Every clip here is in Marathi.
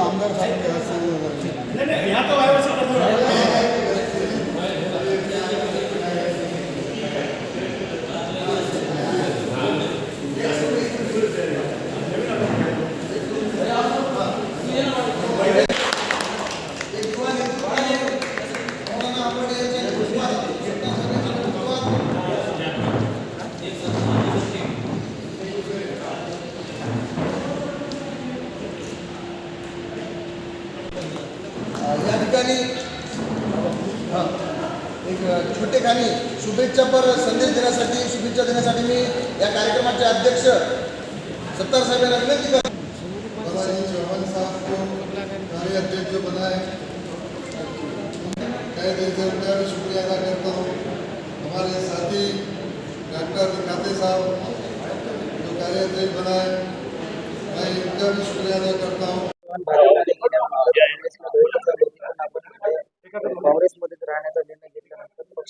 आमदार साहेब एक छोटेखानी शुभेच्छापर संदेश देण्यासाठी शुभेच्छा देण्यासाठी मी या कार्यक्रमाचे अध्यक्ष सत्तार साहेबांना विनंती करतो. चौहान साहब को कार्य अध्यक्ष जो बनाए। तय दिल से उनका भी शुक्रिया अदा करता हूँ। हमारे साथी डॉक्टर खाते साहब जो कार्य अध्यक्ष बनाए मैं इनका भी शुक्रिया अदा करता हूँ।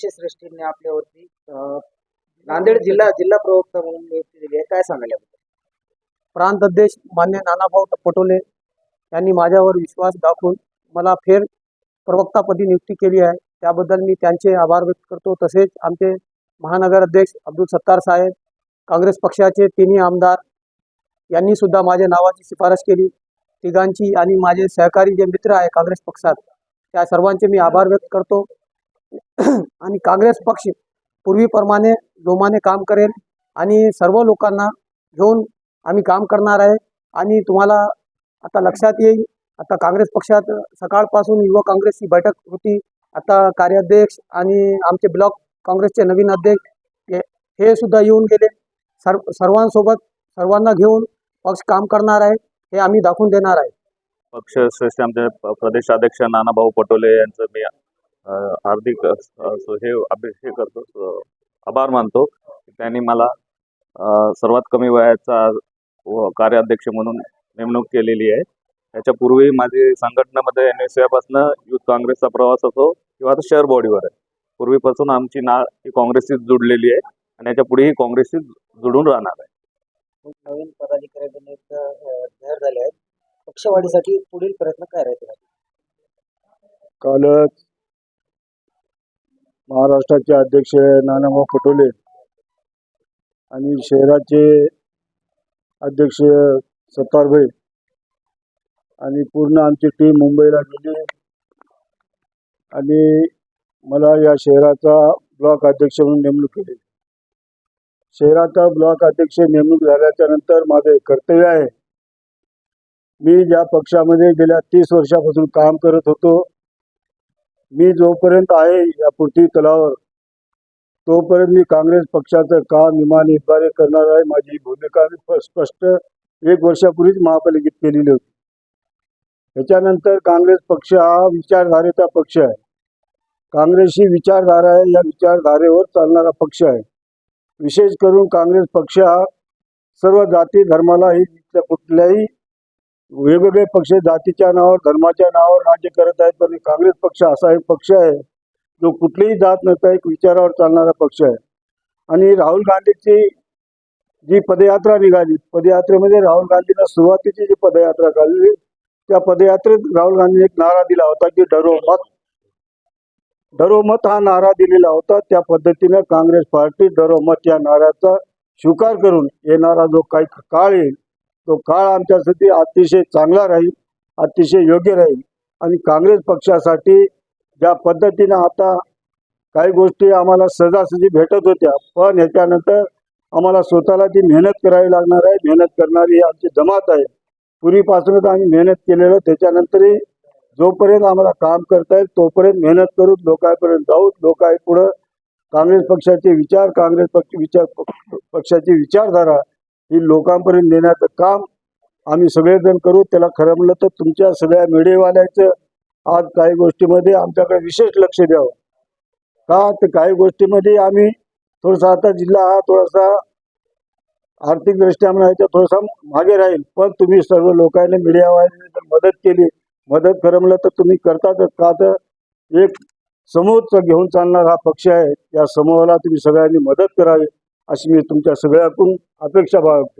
घेतल्यानंतर पक्षश्रेष्ठींनी आपल्यावरती नांदेड जिल्हा जिल्हा प्रवक्ता म्हणून नियुक्ती दिली आहे. काय सांगायला प्रांत अध्यक्ष मान्य नानाभाऊ पटोले यांनी माझ्यावर विश्वास दाखवून मला फेर प्रवक्तापदी नियुक्ती केली आहे. त्याबद्दल मी त्यांचे आभार व्यक्त करतो. तसेच आमचे महानगर अध्यक्ष अब्दुल सत्तार साहेब काँग्रेस पक्षाचे तिन्ही आमदार यांनी सुद्धा माझ्या नावाची शिफारस केली. तिघांची आणि माझे सहकारी जे मित्र आहे काँग्रेस पक्षात त्या सर्वांचे मी आभार व्यक्त करतो. आणि काँग्रेस पक्ष पूर्वीप्रमाणे जोमाने काम करेल आणि सर्व लोकांना घेऊन आम्ही काम करणार आहे. आणि तुम्हाला आता लक्षात येईल आता काँग्रेस पक्षात सकाळपासून युवा काँग्रेसची बैठक होती. आता कार्याध्यक्ष आणि आमचे ब्लॉक काँग्रेसचे नवीन अध्यक्ष हे हे सुद्धा येऊन गेले. सर्व सर्वांसोबत सर्वांना घेऊन पक्ष काम करणार आहे हे आम्ही दाखवून देणार आहे. पक्षश्रेष्ठ आमचे प्रदेशाध्यक्ष नानाभाऊ पटोले यांचं मी हार्दिक हे अभिषेक करतो आभार मानतो त्यांनी मला सर्वात कमी वयाचा व कार्याध्यक्ष म्हणून नेमणूक केलेली आहे. त्याच्यापूर्वी माझी संघटनेमध्ये एन एसपासून युथ काँग्रेसचा प्रवास असो किंवा आता शहर बॉडीवर आहे. पूर्वीपासून आमची नाळ ही काँग्रेसशीच जुडलेली आहे आणि याच्या पुढेही काँग्रेसशीच जुडून राहणार आहे. खूप नवीन पदाधिकारी जाहीर झाले आहेत. पक्षवाढीसाठी पुढील प्रयत्न काय राहतील? कालच महाराष्ट्राचे अध्यक्ष नानाभाऊ पटोले आणि शहराचे अध्यक्ष सत्तारभाई आणि पूर्ण आमची टीम मुंबईला गेली. आणि मला या शहराचा ब्लॉक अध्यक्ष म्हणून नेमणूक केली. शहराचा ब्लॉक अध्यक्ष नेमणूक झाल्याच्यानंतर माझे कर्तव्य आहे. मी ज्या पक्षामध्ये गेल्या तीस वर्षापासून काम करत होतो मी जोपर्यंत आहे या पृथ्वी तलावर तोपर्यंत मी काँग्रेस पक्षाचं काम इमानीद्वारे करणार आहे. माझी भूमिका मी स्पष्ट एक वर्षापूर्वीच महापालिकेत केलेली होती. त्याच्यानंतर काँग्रेस पक्ष हा विचारधारेचा पक्ष आहे. काँग्रेस ही विचारधारा आहे या विचारधारेवर चालणारा पक्ष आहे. विशेष करून काँग्रेस पक्ष हा सर्व जाती धर्मालाही कुठल्याही वेगवेगळे पक्ष जातीच्या नावावर धर्माच्या नावावर राज्य करत आहेत पण काँग्रेस पक्ष असा एक पक्ष आहे जो कुठलीही जात नसता एक विचारावर चालणारा पक्ष आहे. आणि राहुल गांधीची जी पदयात्रा निघाली पदयात्रेमध्ये राहुल गांधीनं सुरुवातीची जी पदयात्रा काढली त्या पदयात्रेत राहुल गांधीने एक नारा दिला होता की डरो मत डरो मत हा नारा दिलेला होता त्या पद्धतीनं काँग्रेस पार्टी डरो मत या नाऱ्याचा स्वीकार करून येणारा जो काही काळ येईल तो काळ आमच्यासाठी अतिशय चांगला राहील अतिशय योग्य राहील. आणि काँग्रेस पक्षासाठी ज्या पद्धतीनं आता काही गोष्टी आम्हाला सहजासहजी भेटत होत्या पण ह्याच्यानंतर आम्हाला स्वतःला ती मेहनत करावी लागणार आहे मेहनत करणारी ही आमची जमात आहे. पूर्वीपासूनच आम्ही मेहनत केलेलं त्याच्यानंतरही जोपर्यंत आम्हाला काम करता येईल तोपर्यंत मेहनत करू लोकांपर्यंत जाऊ लोकां पुढं काँग्रेस पक्षाचे विचार काँग्रेस पक्ष विचार पक्षाची विचारधारा ही लोकांपर्यंत नेण्याचं काम आम्ही सगळेजण करू. त्याला खरं म्हणलं तर तुमच्या सगळ्या मीडियावाल्याचं आज काही गोष्टीमध्ये आमच्याकडे विशेष लक्ष द्यावं. का? तर काही गोष्टीमध्ये आम्ही थोडासा आता जिल्हा हा थोडासा आर्थिकदृष्ट्या म्हणायचं थोडासा मागे राहील. पण तुम्ही सर्व लोकांनी मीडियावाल्यांनी जर मदत केली मदत खरं म्हणलं तर तुम्ही करतातच का? तर एक समूहच घेऊन चालणारा हा पक्ष आहे. या समूहाला तुम्ही सगळ्यांनी मदत करावी. अशी मी तुमच्या सगळ्यातून अपेक्षा बाळगतो.